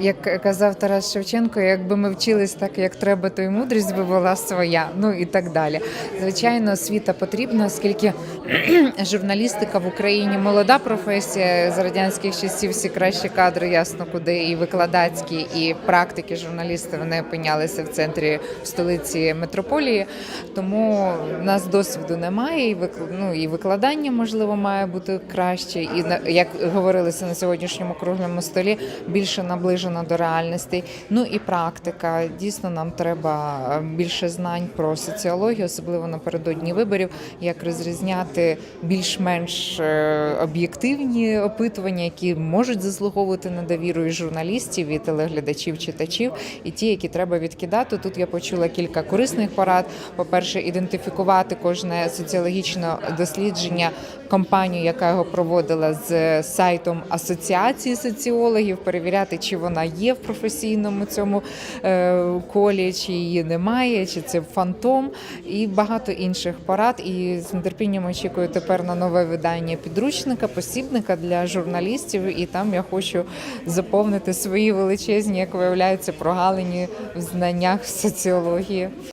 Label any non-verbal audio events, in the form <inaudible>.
Як казав Тарас Шевченко, якби ми вчились так, як треба, то й мудрість би була своя. Ну і так далі. Звичайно, освіта потрібна, оскільки <clears throat> журналістика в Україні молода професія з радянських часів. Всі кращі кадри, ясно, куди і викладацькі, і практики журналісти вони опинялися в центрі в столиці метрополії. Тому в нас досвіду немає, і ну, і викладання можливо має бути краще. І на- як говорилося на сьогоднішньому круглому столі, більше наближена до реальностей. Ну і практика. Дійсно, нам треба е, більше знань про соціологію, особливо напередодні виборів, як розрізняти більш-менш е, об'єктивні опитування, які можуть заслуговувати на довіру і журналістів, і телеглядачів, читачів, і ті, які треба відкидати. Тут я почула кілька корисних порад. По-перше, ідентифікувати кожне соціологічне дослідження, компанію, яка його проводила з сайтом асоціації соціологів, перевіряти, чи вона є в професійному цьому е, колі, чи її немає, чи це фантом, і багато інших порад. І з нетерпінням очікую тепер на нове видання підручника, посібника для журналістів. І там я хочу заповнити свої величезні, як виявляється, прогалині в знаннях соціології.